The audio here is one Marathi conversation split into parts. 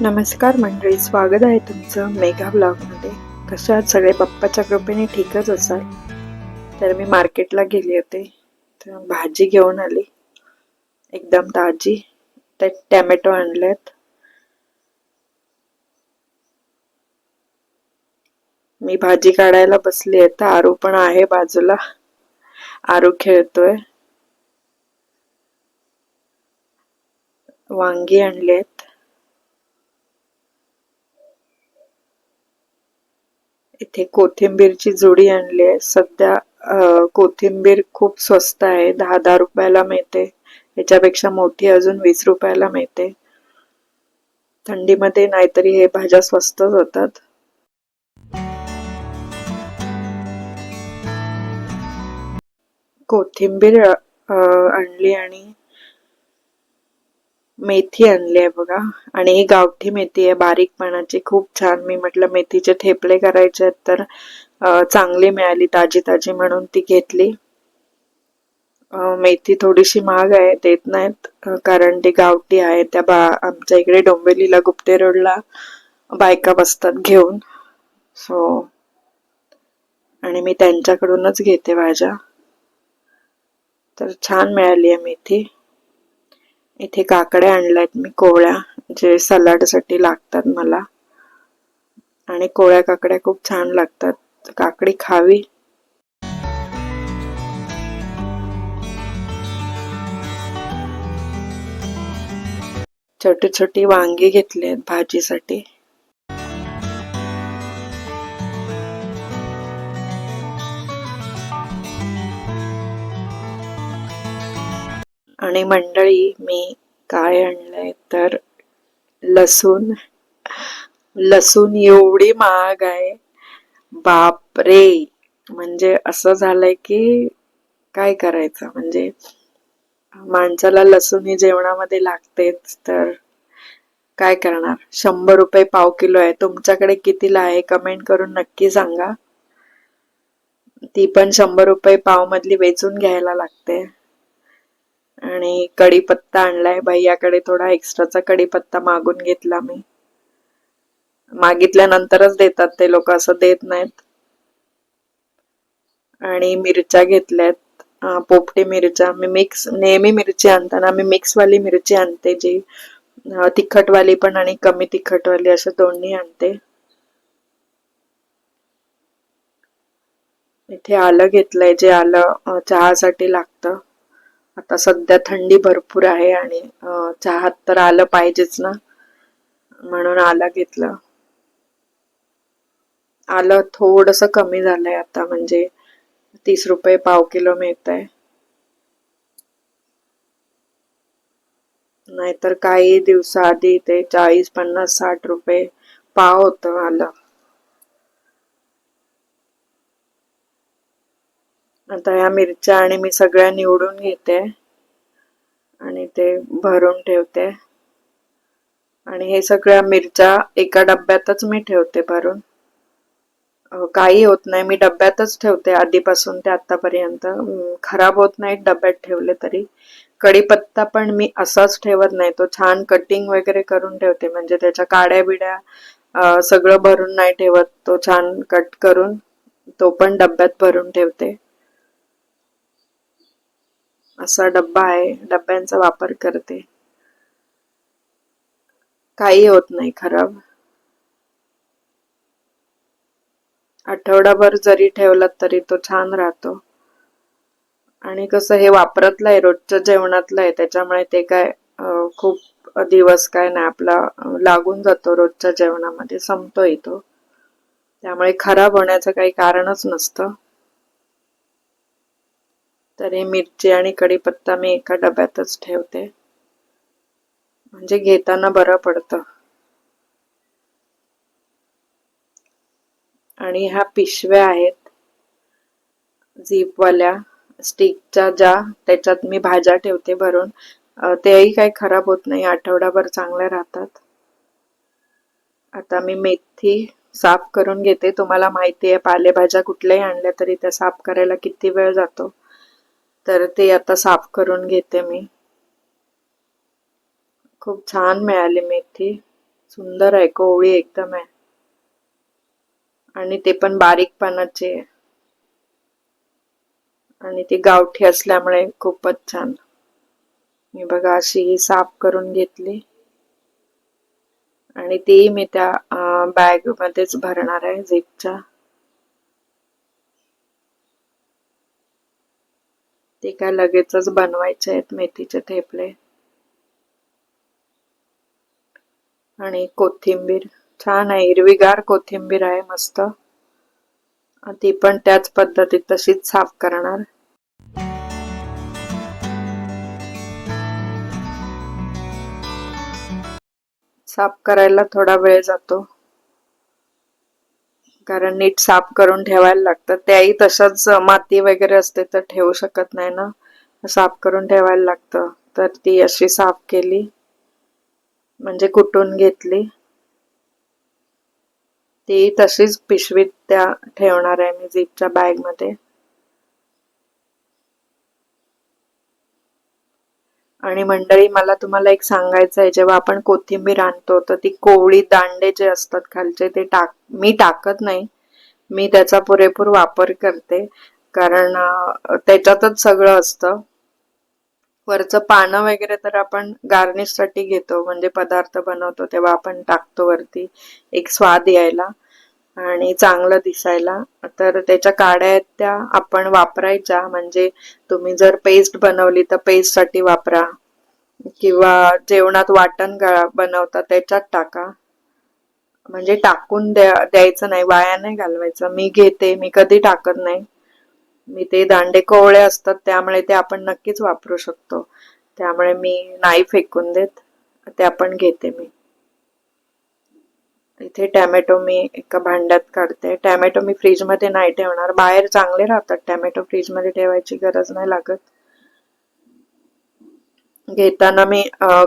नमस्कार मंडळी स्वागत आहे तुमचं मेगा ब्लॉगमध्ये. कशा सगळे? पप्पाच्या कृपेने ठीकच असाल. तर मी मार्केटला गेले होते. तर भाजी घेऊन आली. एकदम ताजी. त्यात टॅमॅटो आणलेत. मी भाजी काढायला बसली आहे. तर आरू पण आहे बाजूला. आरू खेळतोय. वांगी आणलेत. इथे कोथिंबीरची जुडी आणली आहे. सध्या कोथिंबीर खूप स्वस्त आहे. दहा दहा रुपयाला मिळते. याच्यापेक्षा मोठी अजून वीस रुपयाला मिळते. थंडीमध्ये नाहीतरी हे भाज्या स्वस्तच होतात. कोथिंबीर आणली आणि मेथी आणली आहे बघा. आणि ही गावठी मेथी आहे बारीक पानाची. खूप छान. मी म्हटलं मेथीचे ठेपले करायचे आहेत तर चांगली मिळाली ताजी ताजी म्हणून ती घेतली. मेथी थोडीशी महाग आहे देत नाहीत कारण ती गावठी आहे. त्या बा आमच्या इकडे डोंबिवलीला गुप्ते रोडला बायका बसतात घेऊन. सो आणि मी त्यांच्याकडूनच घेते भाज्या. तर छान मिळाली आहे मेथी. इथे काकड्या आणल्यात मी कोवळ्या जे सलाडसाठी लागतात मला. आणि कोवळ्या काकड्या खूप छान लागतात. काकडी खावी. छोटी छोटी वांगी घेतली आहेत भाजीसाठी. आणि मंडळी मी काय आणलंय? तर लसूण. लसूण एवढी महाग आहे. बापरे! म्हणजे असं झालंय की काय करायचं? म्हणजे माणसाला लसूण ही जेवणामध्ये लागतेच तर काय करणार? शंभर रुपये पाव किलो आहे. तुमच्याकडे कितीला आहे? कमेंट करून नक्की सांगा. ती पण शंभर रुपये पाव मधली वेचून घ्यायला लागते. आणि कढीपत्ता आणलाय भैयाकडे थोडा एक्स्ट्राचा कढीपत्ता मागून घेतला मी. मागितल्यानंतरच देतात ते लोक असं देत नाहीत. आणि मिरच्या घेतल्यात पोपटी मिरच्या. मी मिक्स नेहमी मिरची आणताना मी मिक्स वाली मिरची आणते जी तिखटवाली पण आणि कमी तिखटवाली अशा दोन्ही आणते. इथे आलं घेतलंय जे आलं चहासाठी लागतं. आता सध्या थंडी भरपूर आहे आणि चहात तर आलं पाहिजेच ना? म्हणून आलं घेतलं. आलं थोडस कमी झालंय आता म्हणजे तीस रुपये पाव किलो मिळत आहे नाहीतर काही दिवसाआधी ते चाळीस पन्नास साठ रुपये पाव होतं आलं. आता ह्या मिरच्या आणि मी सगळ्या निवडून घेते. आणि ते भरून ठेवते. आणि हे सगळ्या मिरच्या एका डब्यातच मी ठेवते भरून. काही होत नाही. मी डब्यातच ठेवते आधीपासून ते आतापर्यंत. खराब होत नाहीत डब्यात ठेवले तरी. कढीपत्ता पण मी असाच ठेवत नाही. तो छान कटिंग वगैरे करून ठेवते. म्हणजे त्याच्या काड्या बिड्या सगळं भरून नाही ठेवत. तो छान कट करून तो पण डब्यात भरून ठेवते. असा डब्बा आहे डब्यांचा वापर करते. काही होत नाही खराब. आठवडाभर जरी ठेवलात तरी तो छान राहतो. आणि कसं हे वापरातलं आहे रोजच्या जेवणातलं आहे त्याच्यामुळे ते काय खूप दिवस काय नाही आपला लागून जातो रोजच्या जेवणामध्ये संपतोय तो. त्यामुळे खराब होण्याचं काही कारणच नसतं. तर हे मिरची आणि कढीपत्ता मी एका डब्यातच ठेवते. म्हणजे घेताना बरं पडतं. आणि ह्या पिशव्या आहेत. झीपवाल्या स्टिकच्या ज्या त्याच्यात मी भाज्या ठेवते भरून. तेही काही खराब होत नाही आठवडाभर चांगल्या राहतात. आता मी मेथी साफ करून घेते. तुम्हाला माहिती आहे पालेभाज्या कुठल्याही आणल्या तरी त्या साफ करायला किती वेळ जातो? तर ते आता साफ करून घेते मी. खूप छान मिळाली मेथी. सुंदर आहे कोवळी एकदम आहे. आणि ते पण बारीक पानाचे आणि ती गावठी असल्यामुळे खूपच छान. मी बघा अशी साफ करून घेतली. आणि तीही मी त्या बॅग मध्येच भरणार आहे झिपच्या ते काय लगेचच बनवायचे आहेत मेथीचे थेपले. आणि कोथिंबीर छान आहे हिरवीगार कोथिंबीर आहे मस्त. ती पण त्याच पद्धतीत तशीच साफ करणार. साफ करायला थोडा वेळ जातो. कारण नीट साफ करून ठेवायला लागतं. त्याही तसंच माती वगैरे असते तर ठेवू शकत नाही ना. साफ करून ठेवायला लागतं. तर ती अशी साफ केली. म्हणजे कुटून घेतली. ती तशीच पिशवीत त्या ठेवणार आहे मी जीपच्या बॅग आणि मंडळी मला तुम्हाला एक सांगायचं आहे जेव्हा आपण कोथिंबीर आणतो तर ती कोवळी दांडे जे असतात खालचे ते टाक मी टाकत नाही. मी त्याचा पुरेपूर वापर करते. कारण त्याच्यातच सगळं असतं. वरचं पानं वगैरे तर आपण गार्निशसाठी घेतो. म्हणजे पदार्थ बनवतो तेव्हा आपण टाकतो वरती एक स्वाद यायला. आणि चांगलं दिसायला. तर त्याच्या काड्या आहेत त्या आपण वापरायच्या. म्हणजे तुम्ही जर पेस्ट बनवली तर पेस्टसाठी वापरा. किंवा जेवणात वाटण बनवता त्याच्यात टाका. म्हणजे टाकून द्या द्यायचं नाही. वाया नाही घालवायचं. मी घेते मी कधी टाकत नाही. मी ते दांडे कोवळे असतात त्यामुळे ते आपण नक्कीच वापरू शकतो. त्यामुळे मी नाही फेकून देत. ते आपण घेते मी. इथे टॅमॅटो मी एका भांड्यात काढते. टॅमॅटो मी फ्रीजमध्ये नाही ठेवणार. बाहेर चांगले राहतात. टॅमॅटो फ्रीजमध्ये ठेवायची गरज नाही लागत. घेताना मी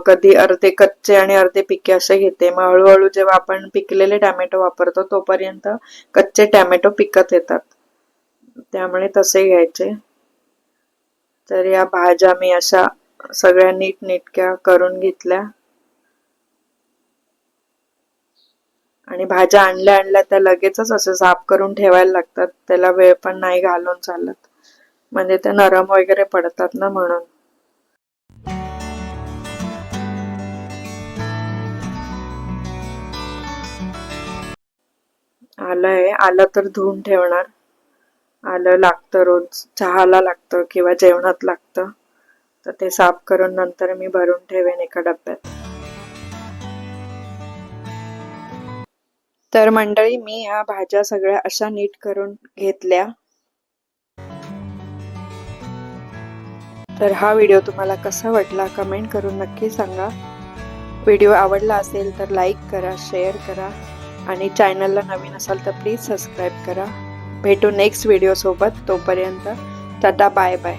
कधी अर्धे कच्चे आणि अर्धे पिके असे घेते. मग हळूहळू जेव्हा आपण पिकलेले टॅमॅटो वापरतो तोपर्यंत कच्चे टॅमॅटो पिकत येतात. त्यामुळे तसे घ्यायचे. तर या भाज्या मी अशा सगळ्या नीटनेटक्या करून घेतल्या. आणि भाज्या आणल्या आणल्या त्या लगेचच असं साफ करून ठेवायला लागतात. त्याला वेळ पण नाही घालून चालत. म्हणजे ते नरम वगैरे पडतात ना म्हणून. आलं आहे आलं तर धुवून ठेवणार. आलं लागतं रोज. चहाला लागतं किंवा जेवणात लागतं. तर ते साफ करून नंतर मी भरून ठेवेन एका डब्यात. तर मंडळी मी ह्या भाज्या सगळ्या अशा नीट करून घेतल्या. तर हा व्हिडिओ तुम्हाला कसा वाटला कमेंट करून नक्की सांगा. व्हिडिओ आवडला असेल तर लाईक करा शेअर करा आणि चॅनलला नवीन असाल तर प्लीज सबस्क्राईब करा. भेटू नेक्स्ट व्हिडिओसोबत तोपर्यंत टाटा बाय बाय.